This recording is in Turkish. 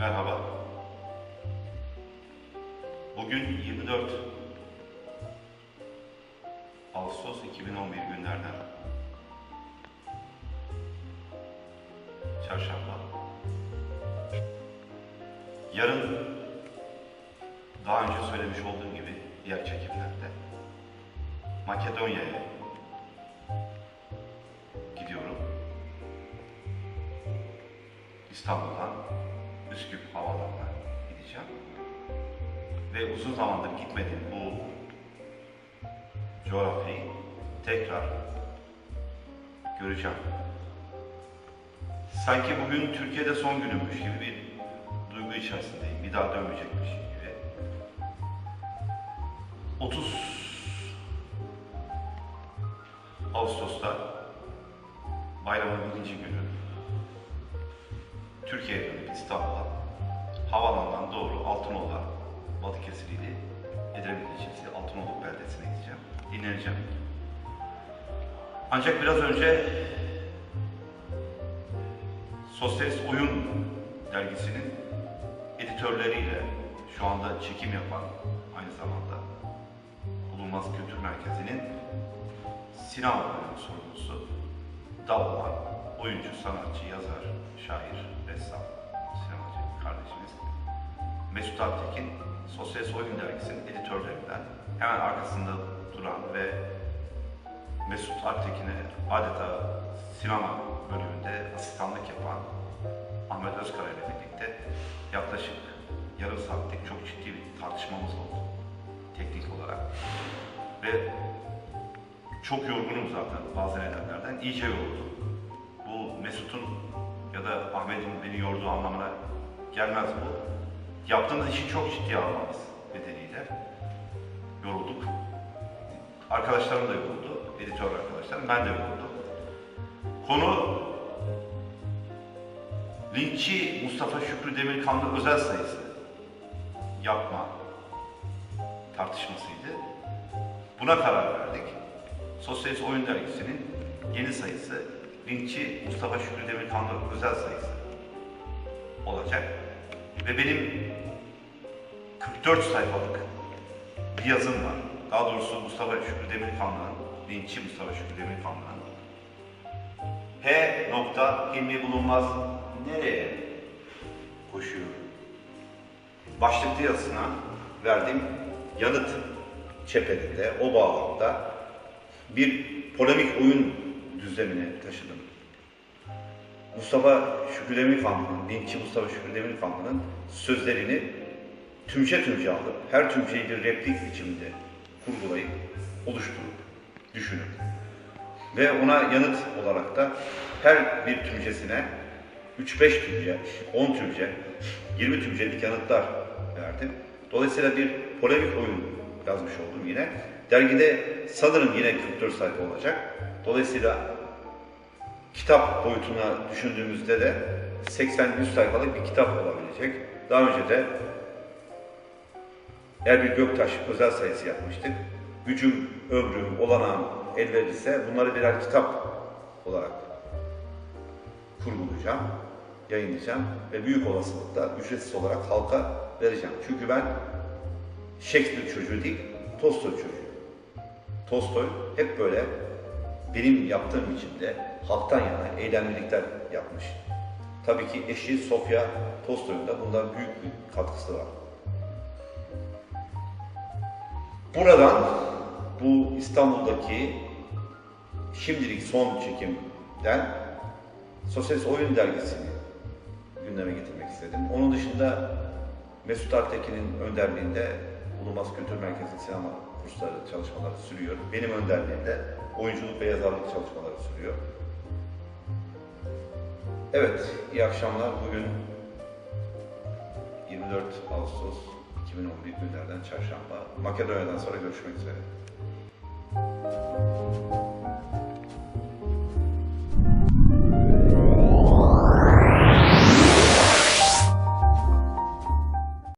Merhaba. Bugün 24 Ağustos 2011 günlerden. Çarşamba. Yarın daha önce söylemiş olduğum gibi diğer çekimlerde Makedonya'ya gidiyorum. İstanbul'dan Üsküp Havaalanı'na gideceğim. Ve uzun zamandır gitmediğim bu coğrafyayı tekrar göreceğim. Sanki bugün Türkiye'de son günümmüş gibi bir duygu içerisindeyim. Bir daha dönmeyecekmiş gibi. 30 Ağustos'ta bayramın birinci günü Türkiye'ye dönüp İstanbul'a havaalanından doğru Altınoluk'a Balıkesir ili Edremit ilçesi Altınoluk beldesine gideceğim. Dinleneceğim. Ancak biraz önce Sosyalist Oyun dergisinin editörleriyle şu anda çekim yapan aynı zamanda Bulunmaz Kültür Merkezi'nin sinema bölümü sorumlusu da olan oyuncu, sanatçı, yazar, şair, ressam, kardeşimiz Mesut Aktekin Sosyalist Oyun Dergisi'nin editörlerinden hemen arkasında duran ve Mesut Aktekin'e adeta sinema bölümünde asistanlık yapan Ahmet Özkara ile birlikte yaklaşık yarım saatlik çok ciddi bir tartışmamız oldu teknik olarak. Ve çok yorgunum zaten bazı nedenlerden. İyice yoruldum. Bu Mesut'un ya da Ahmet'in beni yorduğu anlamına gelmez bu. Yaptığımız işi çok ciddiye almamız nedeniyle yorulduk. Arkadaşlarım da yoruldu, editör arkadaşlarım, ben de yoruldum. Konu Linççi Mustafa Şükrü Demirkanlı özel sayısı yapma tartışmasıydı. Buna karar verdik. Sosyalist Oyun Dergisi'nin yeni sayısı Linççi Mustafa Şükrü Demirkanlı özel sayısı olacak. Ve benim 44 sayfalık bir yazım var. Daha doğrusu Mustafa Şükrü Demirkanlı'nın, Linççi Mustafa Şükrü Demirkanlı'nın P nokta Hilmi Bulunmaz nereye koşuyor? Başlıklı yazısına verdiğim yanıt çeperinde, o bağlamda bir polemik oyun düzlemine taşıdım. Mustafa Şükrü Demirkanlı'nın, dinçi Mustafa Şükrü Demirkanlı'nın sözlerini tümçe tümçe alıp, her tümçeyi bir replik biçiminde kurgulayıp, oluşturup, düşünüp ve ona yanıt olarak da her bir tümcesine 3-5 tümce, 10 tümce, 20 tümcelik yanıtlar verdim. Dolayısıyla bir polemik oyun yazmış oldum yine. Dergide sanırım yine 44 sayfa olacak. Dolayısıyla kitap boyutuna düşündüğümüzde de 80-100 sayfalık bir kitap olabilecek. Daha önce de Erbil Göktaş özel sayısı yapmıştık. Gücüm, ömrüm, olanağım el verirse bunları birer kitap olarak kurgulayacağım, yayınlayacağım ve büyük olasılıkla ücretsiz olarak halka vereceğim. Çünkü ben Shakespeare çocuğu değil, Tolstoy çocuğu. Tolstoy hep böyle benim yaptığım için de halktan yana eylemlilikler yapmış. Tabii ki eşi Sofya Tolstoy'un da bundan büyük bir katkısı var. Buradan bu İstanbul'daki şimdilik son çekimden Sosyalist Oyun Dergisi'ni gündeme getirmek istedim. Onun dışında Mesut Artekin'in önderliğinde Bulunmaz Kültür Merkezi sinema kursları, çalışmaları sürüyor. Benim önderliğimde oyunculuk ve yazarlık çalışmaları sürüyor. Evet, iyi akşamlar. Bugün 24 Ağustos 2011 günlerden çarşamba. Makedonya'dan sonra görüşmek üzere.